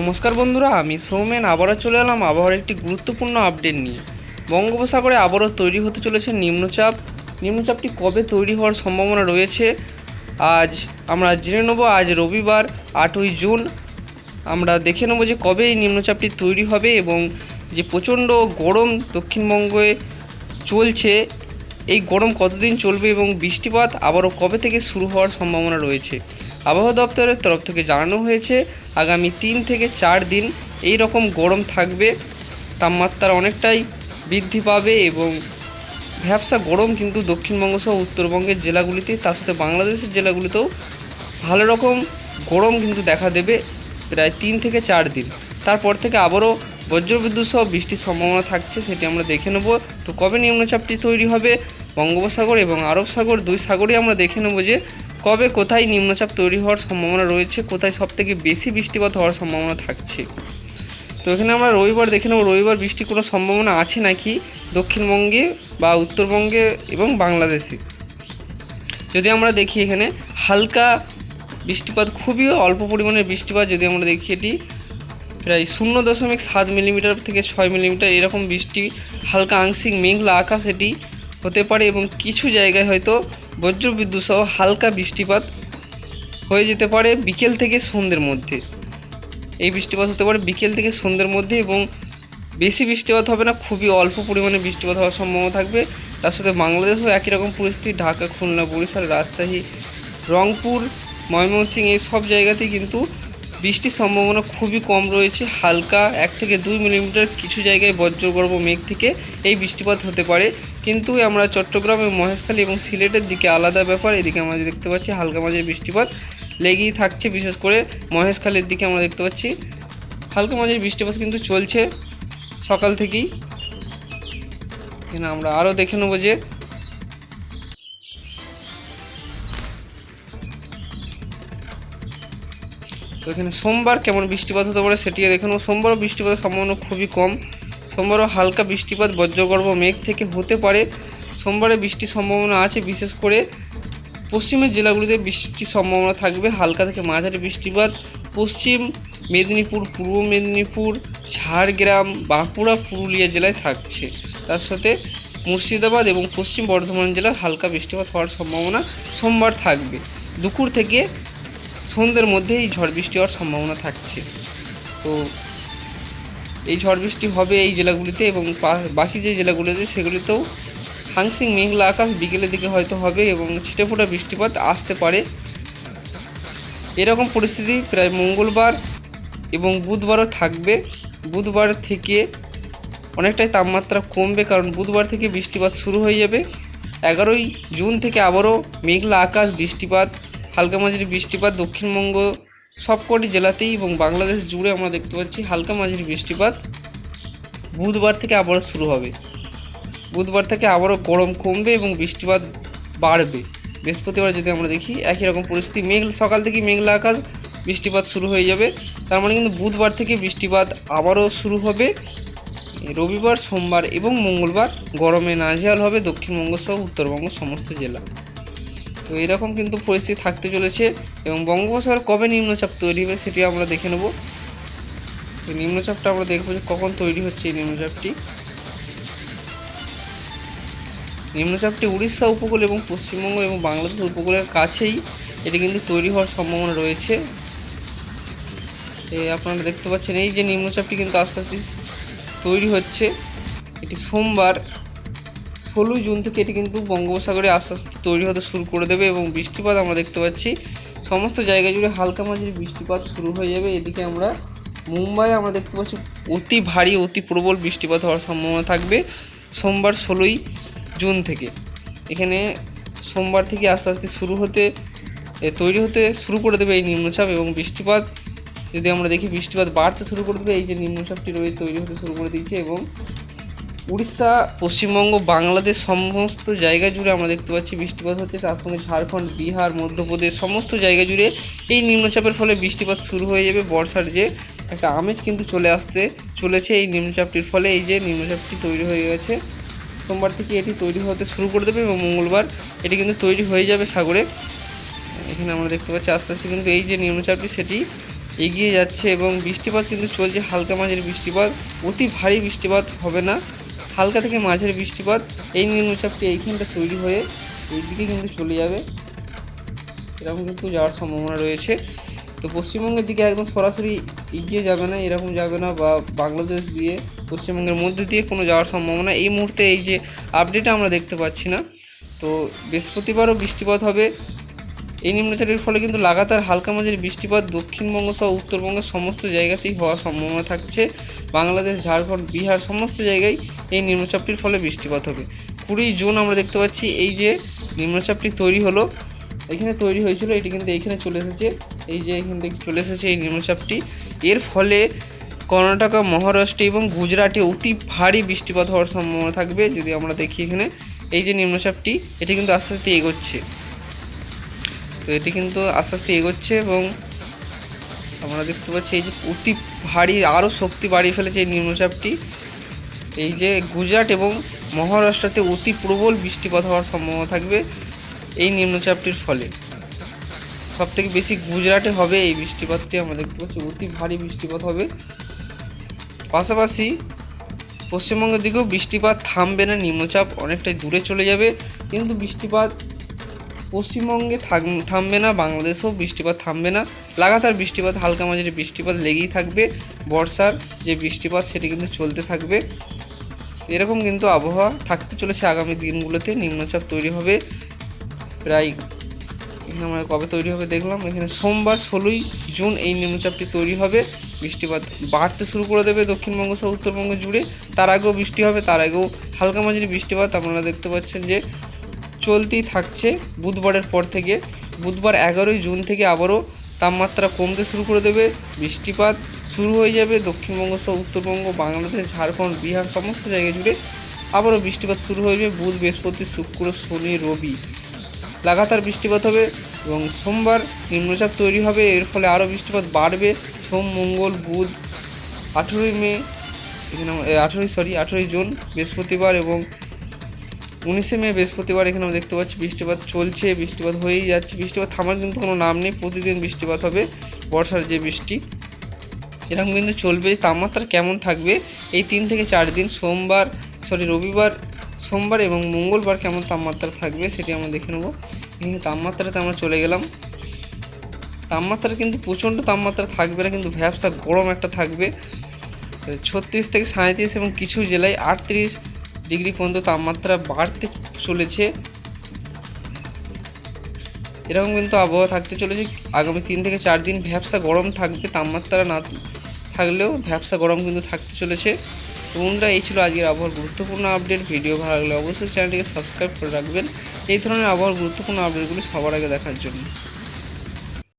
নমস্কার বন্ধুরা, আমি সৌমেন। আবারও চলে এলাম আবহাওয়ার একটি গুরুত্বপূর্ণ আপডেট নিয়ে। বঙ্গোপসাগরে আবারও তৈরি হতে চলেছে নিম্নচাপ। নিম্নচাপটি কবে তৈরি হওয়ার সম্ভাবনা রয়েছে, আজ আমরা জেনে নেব। আজ রবিবার, আটই জুন। আমরা দেখে নেব যে কবে এই নিম্নচাপটি তৈরি হবে এবং যে প্রচণ্ড গরম দক্ষিণবঙ্গে চলছে, এই গরম কতদিন চলবে এবং বৃষ্টিপাত আবারও কবে থেকে শুরু হওয়ার সম্ভাবনা রয়েছে। আবহাওয়া দপ্তরের তরফ থেকে জানানো হয়েছে, আগামী তিন থেকে চার দিন এই রকম গরম থাকবে। তাপমাত্রা অনেকটাই বৃদ্ধি পাবে এবং ভ্যাবসা গরম কিন্তু দক্ষিণবঙ্গ সহ উত্তরবঙ্গের জেলাগুলিতে, তার সাথে বাংলাদেশের জেলাগুলিতেও ভালো রকম গরম কিন্তু দেখা দেবে প্রায় তিন থেকে চার দিন। তারপর থেকে আবারও বজ্রবিদ্যুৎ সহ বৃষ্টির সম্ভাবনা থাকছে, সেটি আমরা দেখে নেব। তো কবে নিম্নচাপটি তৈরি হবে? বঙ্গোপসাগর এবং আরব সাগর দুই সাগরই আমরা দেখে নেব যে কবে কোথায় নিম্নচাপ তৈরি হওয়ার সম্ভাবনা রয়েছে, কোথায় সবথেকে বেশি বৃষ্টিপাত হওয়ার সম্ভাবনা থাকছে? তো এখানে আমরা রবিবার দেখে নেব, রবিবার বৃষ্টির কোনো সম্ভাবনা আছে নাকি দক্ষিণবঙ্গে বা উত্তরবঙ্গে এবং বাংলাদেশে? যদি আমরা দেখি এখানে, হালকা বৃষ্টিপাত, খুবই অল্প পরিমাণের বৃষ্টিপাত যদি আমরা দেখি এটি, প্রায় শূন্য দশমিক সাত মিলিমিটার থেকে ছয় মিলিমিটার এরকম বৃষ্টি, হালকা আংশিক মেঘলা আকাশ এটি হতে পারে এবং কিছু জায়গায় হয়তো বজ্রবিদ্যুৎ সহ হালকা বৃষ্টিপাত হয়ে যেতে পারে বিকেল থেকে সন্ধ্যের মধ্যে। এই বৃষ্টিপাত হতে পারে বিকেল থেকে সন্ধ্যের মধ্যে এবং বেশি বৃষ্টিপাত হবে না, খুবই অল্প পরিমাণে বৃষ্টিপাত হওয়ার সম্ভাবনা থাকবে। তার সাথে বাংলাদেশেও একই রকম পরিস্থিতি, ঢাকা, খুলনা, বরিশাল, রাজশাহী, রংপুর, ময়মনসিংহ এই সব জায়গাতেই কিন্তু বৃষ্টির সম্ভাবনা খুবই কম রয়েছে। হালকা এক থেকে দুই মিলিমিটার কিছু জায়গায় বজ্রগর্ভ মেঘ থেকে এই বৃষ্টিপাত হতে পারে। কিন্তু আমরা চট্টগ্রাম মহেশখালী এবং সিলেটের দিকে আলাদা ব্যাপার। এদিকে আমরা দেখতে পাচ্ছি হালকা মাঝে বৃষ্টিপাত লেগেই থাকছে। বিশেষ করে মহেশখালীর দিকে আমরা দেখতে পাচ্ছি হালকা মাঝে বৃষ্টিপাত কিন্তু চলছে সকাল থেকেই। আমরা আরও দেখে নেব যে তো এখানে সোমবার কেমন বৃষ্টিপাত হতে পারে সেটি দেখে নেব। সোমবারও বৃষ্টিপাতের সম্ভাবনা খুবই কম। সোমবারও হালকা বৃষ্টিপাত, বজ্রগর্ভ মেঘ থেকে হতে পারে। সোমবারে বৃষ্টির সম্ভাবনা আছে, বিশেষ করে পশ্চিমের জেলাগুলিতে বৃষ্টির সম্ভাবনা থাকবে। হালকা থেকে মাঝারি বৃষ্টিপাত, পশ্চিম মেদিনীপুর, পূর্ব মেদিনীপুর, ঝাড়গ্রাম, বাঁকুড়া, পুরুলিয়া জেলায় থাকছে। তার সাথে মুর্শিদাবাদ এবং পশ্চিম বর্ধমান জেলার হালকা বৃষ্টিপাত হওয়ার সম্ভাবনা সোমবার থাকবে। দুপুর থেকে সন্ধ্যের মধ্যে এই ঝড় বৃষ্টি হওয়ার সম্ভাবনা থাকছে। তো এই ঝড় বৃষ্টি হবে এই জেলাগুলিতে এবং বাকি যে জেলাগুলিতে সেগুলিতেও হাংসিং, মেঘলা আকাশ বিকেলের দিকে হয়তো হবে এবং ছিটেফোঁটা বৃষ্টিপাত আসতে পারে। এরকম পরিস্থিতি প্রায় মঙ্গলবার এবং বুধবারও থাকবে। বুধবার থেকে অনেকটাই তাপমাত্রা কমবে কারণ বুধবার থেকে বৃষ্টিপাত শুরু হয়ে যাবে। এগারোই জুন থেকে আবারও মেঘলা আকাশ বৃষ্টিপাত হালকা মাঝারি বৃষ্টিপাত, দক্ষিণবঙ্গ সবকটি জেলাতেই এবং বাংলাদেশ জুড়ে আমরা দেখতে পাচ্ছি হালকা মাঝারি বৃষ্টিপাত। বুধবার থেকে আবারও শুরু হবে। বুধবার থেকে আবারও গরম কমবে এবং বৃষ্টিপাত বাড়বে। বৃহস্পতিবার যদি আমরা দেখি, একই রকম পরিস্থিতি। মেঘ, সকাল থেকে মেঘলা আকাশ, বৃষ্টিপাত শুরু হয়ে যাবে। তার মানে কিন্তু বুধবার থেকে বৃষ্টিপাত আবারও শুরু হবে। রবিবার, সোমবার এবং মঙ্গলবার গরমে নাজেহাল হবে দক্ষিণবঙ্গ সহ উত্তরবঙ্গ সমস্ত জেলা। তো এরকম কিন্তু পরিস্থিতি থাকতে চলেছে এবং বঙ্গোপসাগর কবে নিম্নচাপ তৈরি হবে সেটি আমরা দেখে নেব। তো নিম্নচাপটা আমরা দেখব যে কখন তৈরি হচ্ছে এই নিম্নচাপটি। নিম্নচাপটি উড়িষ্যা উপকূল এবং পশ্চিমবঙ্গ এবং বাংলাদেশ উপকূলের কাছেই এটি কিন্তু তৈরি হওয়ার সম্ভাবনা রয়েছে। আপনারা দেখতে পাচ্ছেন এই যে নিম্নচাপটি কিন্তু আস্তে আস্তে তৈরি হচ্ছে। এটি সোমবার ষোলোই জুন থেকে এটি কিন্তু বঙ্গোপসাগরে আস্তে আস্তে তৈরি হতে শুরু করে দেবে এবং বৃষ্টিপাত আমরা দেখতে পাচ্ছি। সমস্ত জায়গা জুড়ে হালকা মাঝারি বৃষ্টিপাত শুরু হয়ে যাবে। এদিকে আমরা মুম্বাই আমরা দেখতে পাচ্ছি অতি ভারী, অতি প্রবল বৃষ্টিপাত হওয়ার সম্ভাবনা থাকবে সোমবার ষোলোই জুন থেকে। এখানে সোমবার থেকে আস্তে আস্তে শুরু হতে তৈরি হতে শুরু করে দেবে এই নিম্নচাপ এবং বৃষ্টিপাত। যদি আমরা দেখি বৃষ্টিপাত বাড়তে শুরু করে দেবে, এই যে নিম্নচাপটি রয়েছে তৈরি হতে শুরু করে দিয়েছে এবং উড়িষ্যা, পশ্চিমবঙ্গ, বাংলাদেশ সমস্ত জায়গা জুড়ে আমরা দেখতে পাচ্ছি বৃষ্টিপাত হচ্ছে। তার সঙ্গে ঝাড়খণ্ড, বিহার, মধ্যপ্রদেশ সমস্ত জায়গা জুড়ে এই নিম্নচাপের ফলে বৃষ্টিপাত শুরু হয়ে যাবে। বর্ষার যে একটা আমেজ কিন্তু চলে আসতে চলেছে এই নিম্নচাপটির ফলে। এই যে নিম্নচাপটি তৈরি হয়ে গেছে, সোমবার থেকে এটি তৈরি হতে শুরু করে দেবে এবং মঙ্গলবার এটি কিন্তু তৈরি হয়ে যাবে সাগরে। এখানে আমরা দেখতে পাচ্ছি আস্তে আস্তে কিন্তু এই যে নিম্নচাপটি সেটি এগিয়ে যাচ্ছে এবং বৃষ্টিপাত কিন্তু চলছে। হালকা মাঝের বৃষ্টিপাত, অতি ভারী বৃষ্টিপাত হবে না। হালকা থেকে মাঝের বৃষ্টিপাত, এই নিম্নচাপটি এইখানটা তৈরি হয়ে এইদিকে কিন্তু চলে যাবে। এরকম কিন্তু যাওয়ার সম্ভাবনা রয়েছে। তো পশ্চিমবঙ্গের দিকে একদম সরাসরি এগিয়ে যাবে না, এরকম যাবে না বা বাংলাদেশ দিয়ে, পশ্চিমবঙ্গের মধ্যে দিয়ে কোনো যাওয়ার সম্ভাবনা এই মুহূর্তে এই যে আপডেট আমরা দেখতে পাচ্ছি না। তো বৃহস্পতিবারও বৃষ্টিপাত হবে। এই নিম্নচাপের ফলে কিন্তু লাগাতার হালকা মাঝারি বৃষ্টিপাত, দক্ষিণবঙ্গ সহ উত্তরবঙ্গের সমস্ত জায়গাতেই হওয়ার সম্ভাবনা থাকছে। বাংলাদেশ, ঝাড়খণ্ড, বিহার সমস্ত জায়গায় এই নিম্নচাপটির ফলে বৃষ্টিপাত হবে। কুড়ি জুন আমরা দেখতে পাচ্ছি এই যে নিম্নচাপটি তৈরি হলো, এখানে তৈরি হয়েছিল, এটি কিন্তু এইখানে চলে এসেছে, এই যে এখান থেকে চলে এসেছে এই নিম্নচাপটি। এর ফলে কর্ণাটকা, মহারাষ্ট্র এবং গুজরাটে অতি ভারী বৃষ্টিপাত হওয়ার সম্ভাবনা থাকবে, যদি আমরা দেখি এখানে। এই যে নিম্নচাপটি, এটি কিন্তু আস্তে আস্তে এগোচ্ছে। তো এটি কিন্তু আস্তে আস্তে এগোচ্ছে এবং আমরা দেখতে পাচ্ছি এই যে অতি ভারী, আরও শক্তি বাড়িয়ে ফেলেছে এই নিম্নচাপটি। এই যে গুজরাট এবং মহারাষ্ট্রতে অতি প্রবল বৃষ্টিপাত হওয়ার সম্ভাবনা থাকবে এই নিম্নচাপটির ফলে। সব থেকে বেশি গুজরাটে হবে এই বৃষ্টিপাতটি, আমরা দেখতে পাচ্ছি অতি ভারী বৃষ্টিপাত হবে। পাশাপাশি পশ্চিমবঙ্গের দিকেও বৃষ্টিপাত থামবে না, নিম্নচাপ অনেকটাই দূরে চলে যাবে। কিন্তু বৃষ্টিপাত পশ্চিমবঙ্গে থামবে না, বাংলাদেশেও বৃষ্টিপাত থামবে না। লাগাতার বৃষ্টিপাত, হালকা মাঝারি বৃষ্টিপাত লেগেই থাকবে। বর্ষার যে বৃষ্টিপাত, সেটি কিন্তু চলতে থাকবে। এরকম কিন্তু আবহাওয়া থাকতে চলেছে আগামী দিনগুলোতে। নিম্নচাপ তৈরি হবে প্রায়, এখানে আমরা কবে তৈরি হবে দেখলাম। এখানে সোমবার ষোলোই জুন এই নিম্নচাপটি তৈরি হবে। বৃষ্টিপাত বাড়তে শুরু করে দেবে দক্ষিণবঙ্গ সহ উত্তরবঙ্গ জুড়ে। তার আগেও বৃষ্টি হবে, তার আগেও হালকা মাঝারি বৃষ্টিপাত। আপনারা দেখতে পাচ্ছেন যে চলতেই থাকছে। বুধবারের পর থেকে, বুধবার এগারোই জুন থেকে আবারও তাপমাত্রা কমতে শুরু করে দেবে। বৃষ্টিপাত শুরু হয়ে যাবে দক্ষিণবঙ্গ সহ উত্তরবঙ্গ, বাংলাদেশ, ঝাড়খণ্ড, বিহার, সমস্ত জায়গা জুড়ে আবারও বৃষ্টিপাত শুরু হয়ে যাবে। বুধ, বৃহস্পতি, শুক্র, শনি, রবি লাগাতার বৃষ্টিপাত হবে এবং সোমবার নিম্নচাপ তৈরি হবে। এর ফলে আরও বৃষ্টিপাত বাড়বে। সোম, মঙ্গল, বুধ আঠেরোই মে আঠেরোই সরি আঠেরোই জুন, বৃহস্পতিবার এবং উনিশে মে, বৃহস্পতিবার এখানে আমরা দেখতে পাচ্ছি বৃষ্টিপাত চলছে, বৃষ্টিপাত হয়েই যাচ্ছে। বৃষ্টিপাত থামার কিন্তু কোনো নাম নেই, প্রতিদিন বৃষ্টিপাত হবে, বর্ষার যে বৃষ্টি। এরকম কিন্তু চলবে, তাপমাত্রা কেমন থাকবে? এই তিন থেকে চার দিন, সোমবার সরি রবিবার, সোমবার এবং মঙ্গলবার কেমন তাপমাত্রা থাকবে সেটি আমরা দেখে নেব। এখানে তাপমাত্রাতে আমরা চলে গেলাম। তাপমাত্রা কিন্তু প্রচণ্ড তাপমাত্রা থাকবে না, কিন্তু ভ্যাবসা গরম একটা থাকবে। ছত্রিশ থেকে সাঁত্রিশ এবং কিছু জেলায় আটত্রিশ ডিগ্রি পর্যন্ত তাপমাত্রা বাড়তে চলেছে। এরকম কিন্তু আবহাওয়া থাকতে চলেছে। আগামী তিন থেকে চার দিন ভ্যাবসা গরম থাকবে, তাপমাত্রা না থাকলেও ভ্যাবসা গরম কিন্তু থাকতে চলেছে। বন্ধুরা, এই ছিল আজকের আবহাওয়ার গুরুত্বপূর্ণ আপডেট। ভিডিও ভালো লাগলে অবশ্যই চ্যানেলটিকে সাবস্ক্রাইব করে রাখবেন। এই ধরনের আবহাওয়ার গুরুত্বপূর্ণ আপডেটগুলি সবার আগে দেখার জন্য।